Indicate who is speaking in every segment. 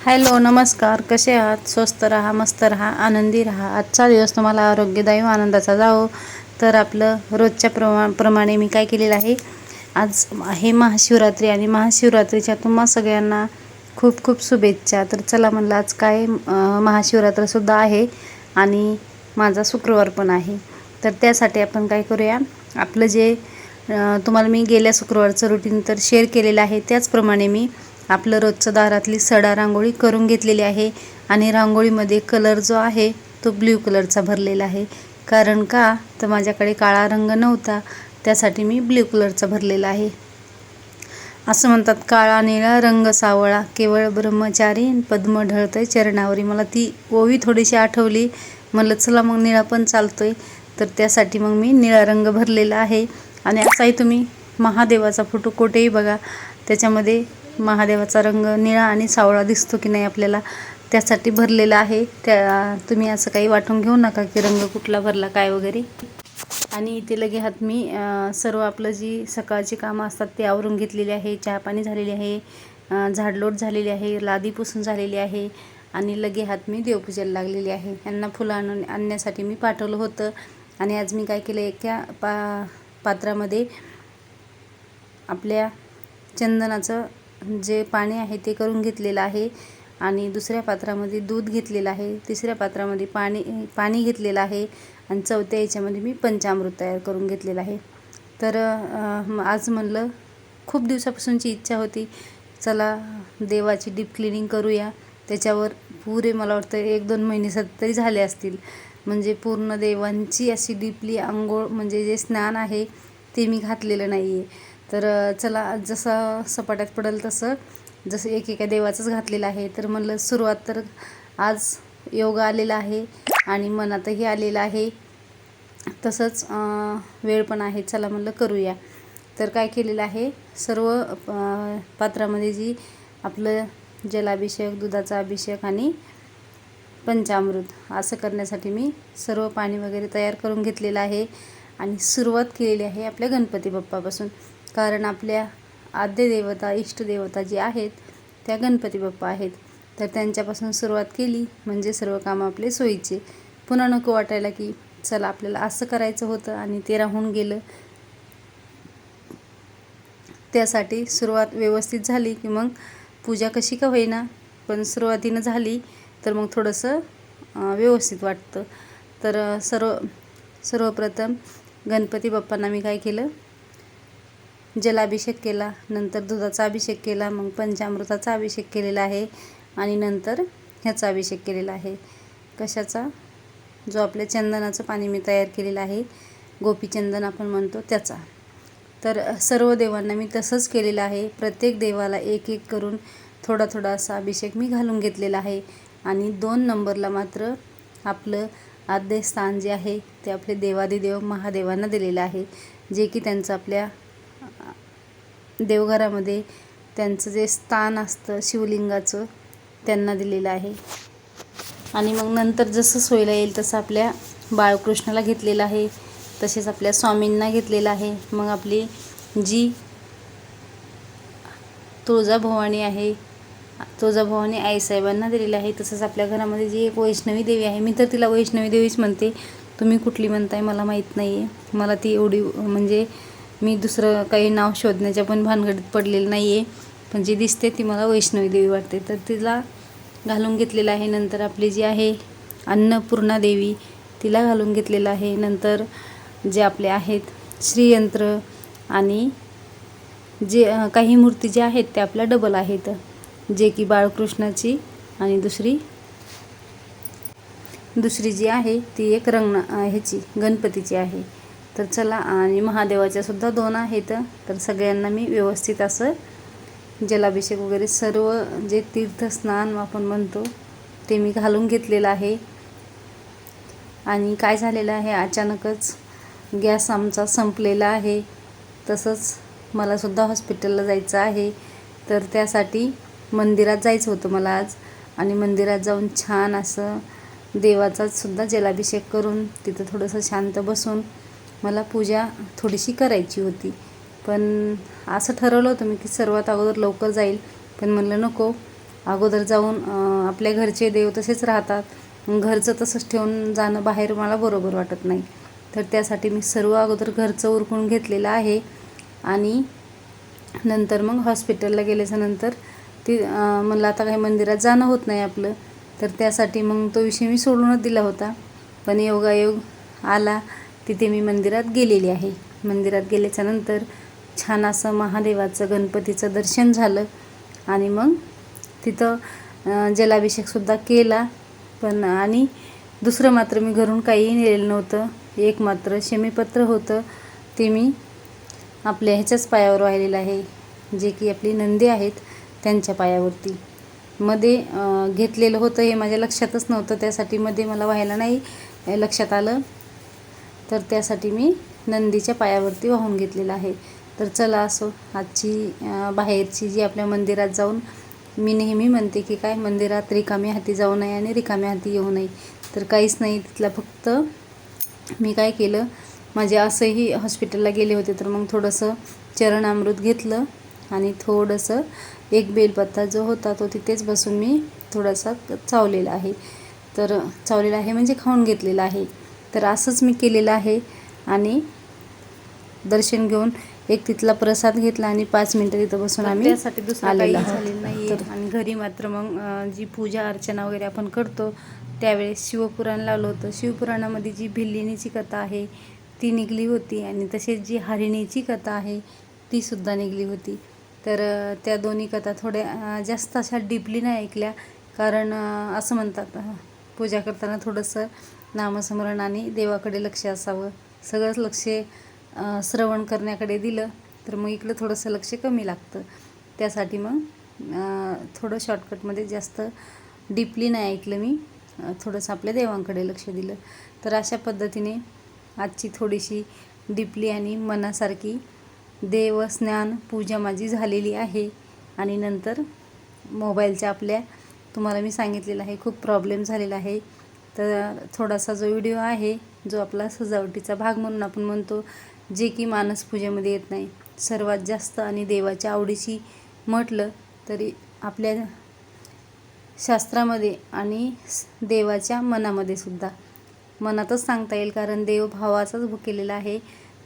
Speaker 1: Hello नमस्कार. कसे आहात? स्वस्त राहा मस्त राहा आनंदी राहा. आजचा दिवस तुम्हाला आरोग्यदायी व आनंदाचा जावो. तर आपलं रोजच्या प्रमा प्रमाणे मी काय केलेलं आहे? आज आहे महाशिवरात्री आणि महाशिवरात्रीच्या तुम्हा सगळ्यांना खूप खूप शुभेच्छा. तर चला म्हणलं आज काय महाशिवरात्रसुद्धा आहे आणि माझा शुक्रवार पण आहे. तर त्यासाठी आपण काय करूया? आपलं जे तुम्हाला मी गेल्या शुक्रवारचं रुटीन तर शेअर केलेलं आहे. त्याचप्रमाणे मी आपलं रोजचं दारातली सडा रांगोळी करून घेतलेली आहे आणि रांगोळीमध्ये कलर जो आहे तो ब्ल्यू कलरचा भरलेला आहे. कारण का? तर माझ्याकडे काळा रंग नव्हता त्यासाठी मी ब्ल्यू कलरचा भरलेला आहे. असं म्हणतात काळा निळा रंग सावळा केवळ ब्रह्मचारी पद्म ढळतंय चरणावरी. मला ती ओवी थोडीशी आठवली. म्हणलं चला मग निळा पण चालतोय. तर त्यासाठी मग मी निळा रंग भरलेला आहे. आणि असाही तुम्ही महादेवाचा फोटो कुठेही बघा. त्याच्यामध्ये महादेवाचा रंग निळा आणि सावळा दिसतो की नाही आपल्याला त्यासाठी भरलेला आहे. त्या तुम्ही असं काही वाटून घेऊ नका की रंग कुठला भरला काय वगैरे. आणि इथे लगे हात मी. सर्व आपलं जी सकाळची कामं असतात ते आवरून घेतलेली आहे. चहा पाणी झालेली आहे. झाडलोट झालेली आहे. लादी पुसून झालेली आहे. आणि लगे हात मी देवपूजेला लागलेली आहे. यांना फुलं आणून आणण्यासाठी मी पाठवलं होतं. आणि आज मी काय केलं एका पा पात्रामध्ये आपल्या चंदनाचं जे पाणी आहे ते करून घेतलेलं आहे आणि दुसऱ्या पात्रामध्ये दूध घेतलेलं आहे. तिसऱ्या पात्रामध्ये पाणी पाणी घेतलेलं आहे आणि चौथ्या याच्यामध्ये मी पंचामृत तयार करून घेतलेलं आहे. तर आज म्हणलं खूप दिवसापासूनची इच्छा होती. चला देवाची डीप क्लिनिंग करूया. त्याच्यावर पुरे मला वाटतं एक दोन महिने सत तरी झाले असतील. म्हणजे पूर्ण देवांची अशी डीपली आंघोळ म्हणजे जे स्नान आहे ते मी घातलेलं नाही आहे तर चला जसं सपाट्यात पडेल तसं जसं एकेका देवाचंच घातलेलं आहे तर म्हणलं सुरुवात तर आज योग आलेला आहे आणि मनातही आलेलं आहे. तसंच वेळ पण आहे चला म्हणलं करूया. तर काय केलेलं आहे सर्व पात्रामध्ये जी आपलं जलाभिषेक दुधाचा अभिषेक आणि पंचामृत असं करण्यासाठी मी सर्व पाणी वगैरे तयार करून घेतलेलं आहे आणि सुरुवात केलेली आहे आपल्या गणपती बाप्पापासून. कारण आपल्या आद्य देवता इष्टदेवता जी आहेत त्या गणपती बाप्पा आहेत. तर त्यांच्यापासून सुरुवात केली म्हणजे सर्व कामं आपले सोयीचे. पुन्हा नको वाटायला की चला आपल्याला असं करायचं होतं आणि ते राहून गेलं. त्यासाठी सुरुवात व्यवस्थित झाली की मग पूजा कशी का होईना पण सुरुवातीनं झाली तर मग थोडंसं व्यवस्थित वाटतं. तर सर्व सर्वप्रथम गणपती बाप्पांना मी काय केलं जलाभिषेक केला नंतर दुधाचा अभिषेक केला मग पंचामृताचा अभिषेक केलेला आहे आणि नंतर ह्याचा अभिषेक केलेला आहे. कशाचा? जो आपल्या चंदनाचं पाणी मी तयार केलेलं आहे. गोपीचंदन आपण म्हणतो त्याचा. तर सर्व देवांना मी तसंच केलेलं आहे. प्रत्येक देवाला एक एक करून थोडा थोडा असा अभिषेक मी घालून घेतलेला आहे. आणि दोन नंबरला मात्र आपलं आद्य स्थान जे आहे ते आपले देवादिदेव महादेवांना दिलेलं आहे. जे की त्यांचं आपल्या देवघरामध्ये त्यांचं जे स्थान असतं शिवलिंगाचं त्यांना दिलेलं आहे. आणि मग नंतर जसं सोयला येईल तसं आपल्या बाळकृष्णाला घेतलेलं आहे तसेच आपल्या स्वामींना घेतलेलं आहे. मग आपली जी तुळजाभवानी आहे तुळजाभवानी आईसाहेबांना दिलेलं आहे तसंच आपल्या घरामध्ये जी एक वैष्णवी देवी आहे मी तर तिला वैष्णवी देवीच म्हणते. तुम्ही कुठली म्हणताय मला माहीत नाही आहे मला ती एवढी म्हणजे मी दुसरं काही नाव शोधण्याच्या पण भानगडीत पडलेलं नाही आहे पण जी दिसते ती मला वैष्णवी देवी वाटते. तर तिला घालून घेतलेलं आहे. नंतर आपली जी आहे अन्नपूर्णा देवी तिला घालून घेतलेलं आहे. नंतर जे आपले आहेत श्रीयंत्र आणि जे काही मूर्ती ज्या आहेत त्या आपल्या डबल आहेत. जे की बाळकृष्णाची आणि दुसरी दुसरी जी आहे ती एक रंग ह्याची गणपतीची आहे. तर चला आणि महादेवाच्या सुद्धा दोन आहेत. तर सगळ्यांना मी व्यवस्थित असं जलाभिषेक वगैरे सर्व जे तीर्थस्नान आपण म्हणतो ते मी घालून घेतलेलं आहे. आणि काय झालेलं आहे अचानकच गॅस आमचा संपलेला आहे. तसंच मलासुद्धा हॉस्पिटलला जायचं आहे. तर त्यासाठी मंदिरात जायचं होतं मला आज. आणि मंदिरात जाऊन छान असं देवाचासुद्धा जलाभिषेक करून तिथं थोडंसं शांत बसून मला पूजा थोडीशी करायची होती. पण असं ठरवलं होतं मी की सर्वात अगोदर लवकर जाईल. पण म्हणलं नको.
Speaker 2: अगोदर जाऊन आपल्या घरचे देव तसेच राहतात. घरचं तसंच ठेवून जाणं बाहेर मला बरोबर वाटत नाही. तर त्यासाठी मी सर्व अगोदर घरचं उरकून घेतलेलं आहे. आणि नंतर मग हॉस्पिटलला गेल्याच्यानंतर ती म्हणलं आता काही मंदिरात जाणं होत नाही आपलं. तर त्यासाठी मग तो विषय मी सोडूनच दिला होता. पण योगायोग आला. तिथे मी मंदिरात गेलेली आहे. मंदिरात गेल्याच्यानंतर छान असं महादेवाचं गणपतीचं दर्शन झालं. आणि मग तिथं जलाभिषेकसुद्धा केला. पण आणि दुसरं मात्र मी घरून काहीही नेलेलं नव्हतं. एक मात्र शमीपत्र होतं. ते मी आपल्या ह्याच्याच पायावर वाहिलेलं आहे. जे की आपली नंदी आहेत त्यांच्या पायावरती. मध्ये घेतलेलं होतं हे माझ्या लक्षातच नव्हतं. त्यासाठी मध्ये मला व्हायला नाही लक्षात आलं. तर त्यासाठी मी नंदीच्या पायावरती वाहून घेतलेलं आहे. तर चला असो आजची बाहेरची जी आपल्या मंदिरात जाऊन मी नेहमी म्हणते की काय मंदिरात रिकाम्या हाती जाऊ नये आणि रिकाम्या हाती येऊ नये. तर काहीच नाही तिथला फक्त मी काय केलं माझे असंही हॉस्पिटलला गेले होते तर मग थोडंसं चरणामृत घेतलं आणि थोडंसं एक बेलपत्ता जो होता तो तिथेच बसून मी थोडासा चावलेला आहे. तर चावलेला आहे म्हणजे खाऊन घेतलेला आहे. तर असंच मी केलेलं आहे. आणि दर्शन घेऊन एक तिथला प्रसाद घेतला आणि पाच मिनटं तिथं बसून आम्ही
Speaker 1: त्यासाठी दुसरं
Speaker 2: आलेलो
Speaker 1: काही. झालेलं नाही आणि घरी मात्र मग जी पूजा अर्चना वगैरे आपण करतो त्यावेळेस शिवपुराण लावलं होतं. शिवपुराणामध्ये जी भिल्लिणीची कथा आहे ती निघली होती. आणि तसेच जी हरिणीची कथा आहे ती सुद्धा निघली होती. तर त्या दोन्ही कथा थोड्या जास्त अशा डीपली नाही ऐकल्या. कारण असं म्हणतात पूजा करताना थोडंसं नामस्मरण आणि देवाकडे लक्ष असावं. सगळंच लक्ष श्रवण करण्याकडे दिलं तर मग इकडं थोडंसं लक्ष कमी लागतं. त्यासाठी मग थोडं शॉर्टकटमध्ये जास्त डीपली नाही ऐकलं मी थोडंसं आपल्या देवांकडे लक्ष दिलं. तर अशा पद्धतीने आजची थोडीशी डीपली आणि मनासारखी देवस्नान पूजा माझी झालेली आहे. आणि नंतर मोबाईलच्या आपल्या तुम्हाला मी सांगितलेलं आहे खूप प्रॉब्लेम झालेला आहे. तर थोडासा जो व्हिडिओ आहे जो आपला सजावटीचा भाग म्हणून आपण म्हणतो जे की मानस पूजेमध्ये येत नाही. सर्वात जास्त आणि देवाच्या आवडीची म्हटलं तरी आपल्या शास्त्रामध्ये आणि देवाच्या मनामध्ये सुद्धा. मनातच सांगता येईल कारण देव भावाचाच केलेला आहे.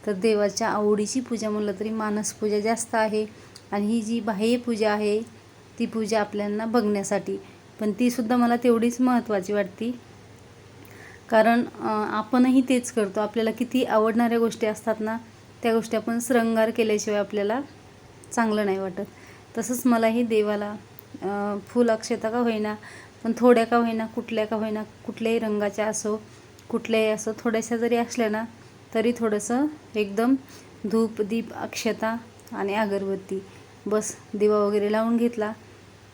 Speaker 1: तर देवाच्या आवडीची पूजा म्हणलं तरी मानस पूजा जास्त आहे. आणि ही जी बाह्य पूजा आहे ती पूजा आपल्याला बघण्यासाठी. पण तीसुद्धा मला तेवढीच महत्त्वाची वाटते. कारण आपणही तेच करतो. आपल्याला किती आवडणाऱ्या गोष्टी असतात ना त्या गोष्टी आपण श्रृंगार केल्याशिवाय आपल्याला चांगलं नाही वाटत. तसंच मलाही देवाला फुल अक्षता का होईना पण थोड्या का होईना कुठल्या का होईना कुठल्याही रंगाच्या असो कुठल्याही असो थोड्याशा जरी असल्या ना तरी थोडंसं एकदम धूप दीप अक्षता आणि अगरबत्ती. बस दिवा वगैरे लावून घेतला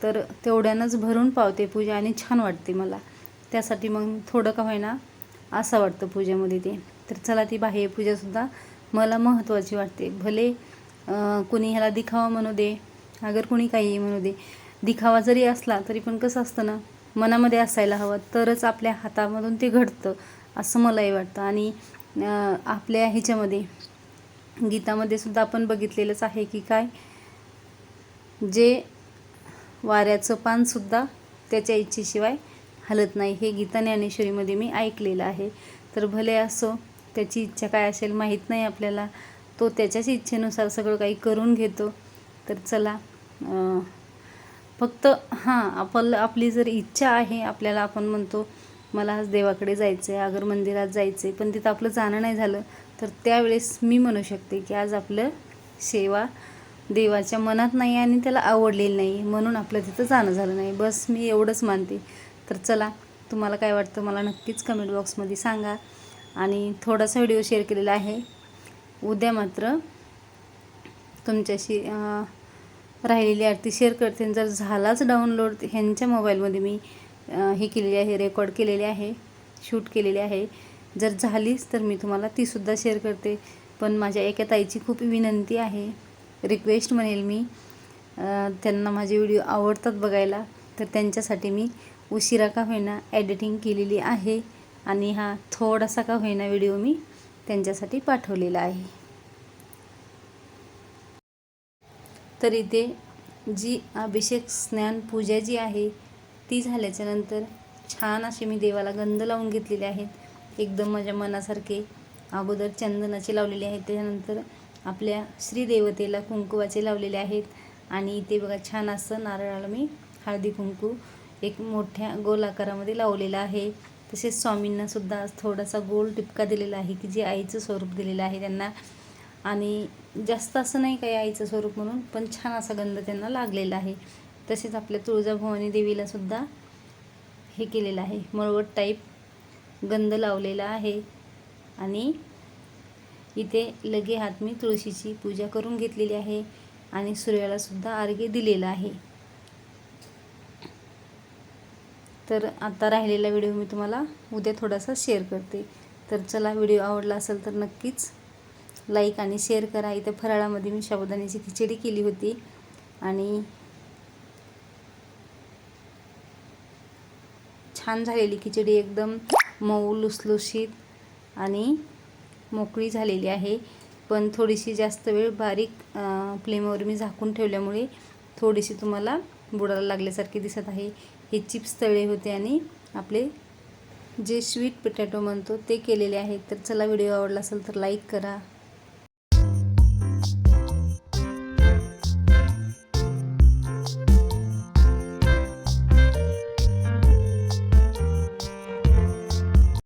Speaker 1: तर तेवढ्यानंच भरून पावते पूजा आणि छान वाटते मला. त्यासाठी मग थोडं का होईना असं वाटतं पूजेमध्ये ते. तर चला ती बाह्य पूजासुद्धा मला महत्त्वाची वाटते. भले कुणी ह्याला दिखावा म्हणू दे अगर कुणी काही म्हणू दे दिखावा जरी असला तरी पण कसं असतं ना मनामध्ये असायला हवं तरच आपल्या हातामधून ते घडतं असं मलाही वाटतं. आणि आपल्या ह्याच्यामध्ये गीतामध्ये सुद्धा आपण बघितलेलंच आहे की काय जे वाऱ्याचं पानसुद्धा त्याच्या इच्छेशिवाय हलत नाही. हे गीता ज्ञानेश्वरीमध्ये मी ऐकलेलं आहे. तर भले असो त्याची इच्छा काय असेल माहीत नाही आपल्याला तो त्याच्याच इच्छेनुसार सगळं काही करून घेतो. तर चला फक्त हां आपलं आपली जर इच्छा आहे आपल्याला आपण म्हणतो मला आज देवाकडे जायचं आहे अगर मंदिरात जायचं आहे पण तिथं आपलं जाणं नाही झालं तर त्यावेळेस मी म्हणू शकते की आज आपलं सेवा देवाच्या मनात नाही आणि त्याला आवडलेली नाही म्हणून आपलं तिथं जाणं झालं नाही. बस मी एवढंच मानते. तर चला तुम्हाला काय वाटतं मला नक्कीच कमेंट बॉक्समध्ये सांगा. आणि थोडासा व्हिडिओ शेअर केलेला आहे. उद्या मात्र तुमच्याशी राहिलेली आरती शेअर करते. आणि जर झालाच डाउनलोड ह्यांच्या मोबाईलमध्ये मी हे केलेली आहे रेकॉर्ड केलेले आहे शूट केलेली आहे. जर झालीच तर मी तुम्हाला तीसुद्धा शेअर करते. पण माझ्या एका ताईची खूप विनंती आहे. रिक्वेस्ट म्हणेल मी त्यांना माझे व्हिडिओ आवडतात बघायला तर त्यांच्यासाठी मी उशिरा का होईना एडिटिंग केलेली आहे आणि हा थोडासा का होईना व्हिडिओ मी त्यांच्यासाठी पाठवलेला आहे. तर इथे जी अभिषेक स्नान पूजा जी आहे ती झाल्याच्यानंतर छान असे मी देवाला गंध लावून घेतलेले आहेत एकदम माझ्या मनासारखे अगोदर चंदनाचे लावलेले आहेत. त्याच्यानंतर आपल्या श्रीदेवतेला कुंकुवाचे लावलेले आहेत. आणि इथे बघा छान असं नारळाला मी हळदी कुंकू एक मोठ्या गोल आकारामध्ये लावलेला आहे. तसेच स्वामींना सुद्धा थोडासा गोल टिपका दिलेला आहे की जे आईचं स्वरूप दिलेलं आहे त्यांना. आणि जास्त असं नाही काही आईचं स्वरूप म्हणून पण छान असा गंध त्यांना लागलेला आहे. तसेच आपल्या तुळजाभवानी देवीला सुद्धा हे केलेलं आहे. मळवट टाईप गंध लावलेला आहे. आणि इथे लगे हात मी तुळशीची पूजा करून घेतलेली आहे. आणि सूर्याला सुद्धा अर्घ्य दिलेला आहे. तर आता राहिलेला व्हिडिओ मी तुम्हाला उद्या थोडासा शेअर करते. तर चला व्हिडिओ आवडला असेल तर नक्कीच लाईक आणि शेअर करा. इथं फराळामध्ये मी साबुदाण्याची खिचडी केली होती आणि छान झालेली खिचडी एकदम मऊ लुसलुशीत आणि मोकळी झालेली आहे. पण थोडीशी जास्त वेळ बारीक फ्लेमवर मी झाकून ठेवल्यामुळे थोडीशी तुम्हाला बुडाला लागल्यासारखी दिसत आहे. हे चिप्स तळे होते आणि आपले जे स्वीट पोटॅटो म्हणतो ते केलेले आहेत. तर चला व्हिडिओ आवडला असेल तर लाईक करा.